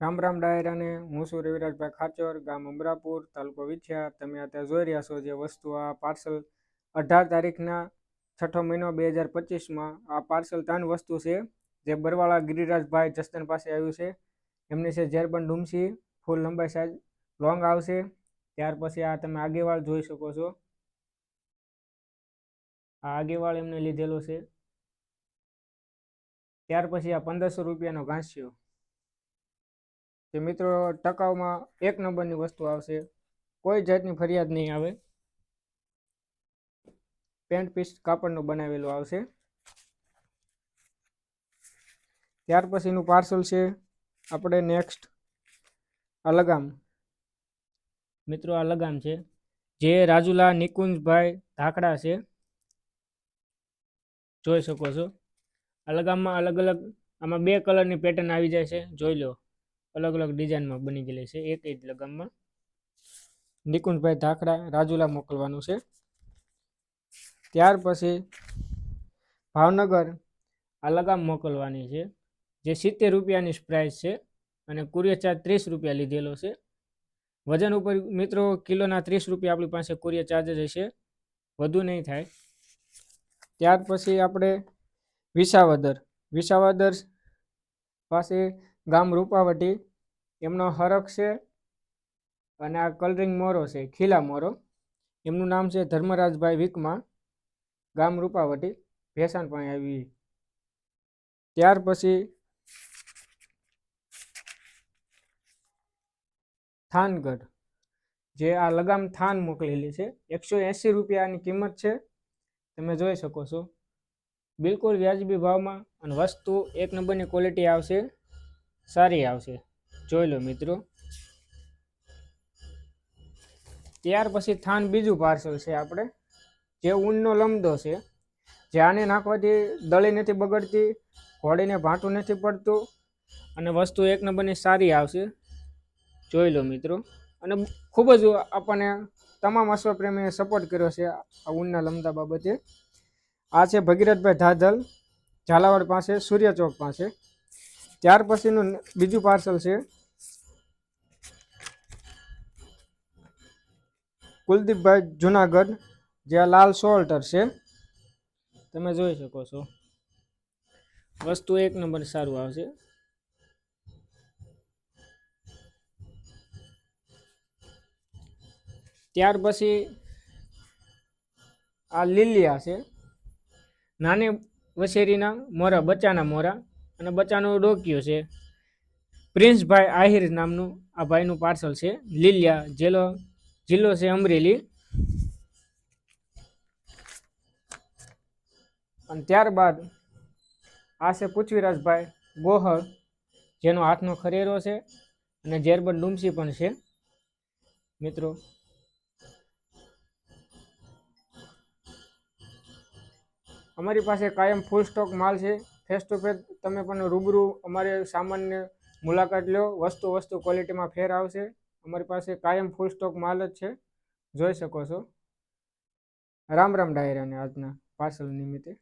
રામ રામ ડાયરાને હું છું રવિરાજભાઈ ખાચર, ગામ અમરાપુર, તાલુકો વિછિયા. તમે અત્યારે જોઈ રહ્યા છો જે વસ્તુ આ પાર્સલ અઢાર તારીખના છઠ્ઠો મહિનો બે હજાર પચીસમાં આ પાર્સલ ત્રણ વસ્તુ છે. જે બરવાળા ગિરિરાજભાઈ જસ્તન પાસે આવ્યું છે. એમની છે ઝેરબન ડુમસી, ફૂલ લંબાઈ સાઈઝ, લોંગ આવશે. ત્યાર પછી આ તમે આગેવાળ જોઈ શકો છો. આ આગેવાળ એમને લીધેલો છે. ત્યાર પછી આ પંદરસો રૂપિયાનો ઘાસ્યો. જે મિત્રો, ટકાઉમાં એક નંબરની વસ્તુ આવશે. કોઈ જાતની ફરિયાદ નહીં આવે. પેન્ટ પીસ કાપડનું બનાવેલું આવશે. ત્યાર પછીનું પાર્સલ છે. આપણે નેક્સ્ટ આ લગામ. મિત્રો, આ લગામ છે. જે રાજુલા નિકુંજભાઈ ધાકડા છે. જોઈ શકો છો. આ લગામમાં અલગ અલગ આમાં બે કલરની પેટર્ન આવી જાય છે. જોઈ લો. અલગ અલગ ડિઝાઇનમાં બની ગયેલી છે. એક જ લગામમાં નિકુંજભાઈ ધાકડા રાજુલા મોકલવાનું છે. ત્યાર પછી ભાવનગર આ લગામ મોકલવાની છે. જે સિત્તેર રૂપિયાની પ્રાઇસ છે અને કુરિયર ચાર્જ ત્રીસ રૂપિયા લીધેલો છે. વજન ઉપર મિત્રો કિલોના ત્રીસ રૂપિયા આપણી પાસે કુરિયર ચાર્જ રહેશે વધુ નહીં થાય. ત્યાર પછી આપણે વિસાવદર. વિસાવદર પાસે ગામ રૂપાવટી. એમનો હરખ છે અને આ કલરિંગ મોરો છે, ખીલા મોરો. એમનું નામ છે ધર્મરાજભાઈ વિકમા. ગામ રૂપાવટી, ભેસાણ પણ આવી. ત્યાર પછી થાનગઢ, જે આ લગામ થાન મોકલેલી છે. એકસો એંસી રૂપિયાની કિંમત છે. તમે જોઈ શકો છો. બિલકુલ વ્યાજબી ભાવમાં અને વસ્તુ એક નંબરની ક્વોલિટી આવશે. સારી આવશે. જોઈ લો મિત્રો. ત્યાર પછી થાન બીજું પાર્સલ છે આપણે, જે ઊનનો લમદો છે. જે આને નાખવાથી દળી નથી બગડતી ઘોડીને ભાંટું નથી પડતું, અને વસ્તુ એક નંબરની સારી આવશે. જોઈ લો મિત્રો. અને ખૂબ જ આપણને તમામ અશ્વપ્રેમીએ સપોર્ટ કર્યો છે આ ઊનના લમદા બાબતે. આ છે ભગીરથભાઈ ધાધલ, ઝાલાવાડ પાસે સૂર્ય ચોક પાસે. ત્યાર પછીનું બીજું પાર્સલ છે. કુલદીપભાઈ જુનાગઢ, જે આ લાલ સોલ્ટર છે. તમે જોઈ શકો છો. વસ્તુ એક નંબર સારું આવશે. ત્યાર પછી આ લીલિયા છે. નાની વસેરીના મોરા, બચ્ચાના મોરા. અને બચ્ચાનો ડોક્યું છે. પ્રિન્સભાઈ આહિર નામનું આ ભાઈનું પાર્સલ છે. લીલિયા જેલો, જિલ્લો છે અમરેલી. અને ત્યારબાદ આ છે પૃથ્વીરાજભાઈ ગોહર, જેનો હાથનો ખરેરો છે અને જેરબન ડુમસી પણ છે. મિત્રો. અમારી પાસે કાયમ ફૂલ સ્ટોક માલ છે. ફેસ ટુ ફેસ તમે પણ રૂબરૂ અમારે સામાન્ય મુલાકાત લો. વસ્તુ વસ્તુ ક્વોલિટીમાં ફેર આવશે. અમારી પાસે કાયમ ફૂલ સ્ટોક માલ જ છે. જોઈ શકો છો. રામ રામ ડાયરાને આજના પાર્સલ નિમિત્તે.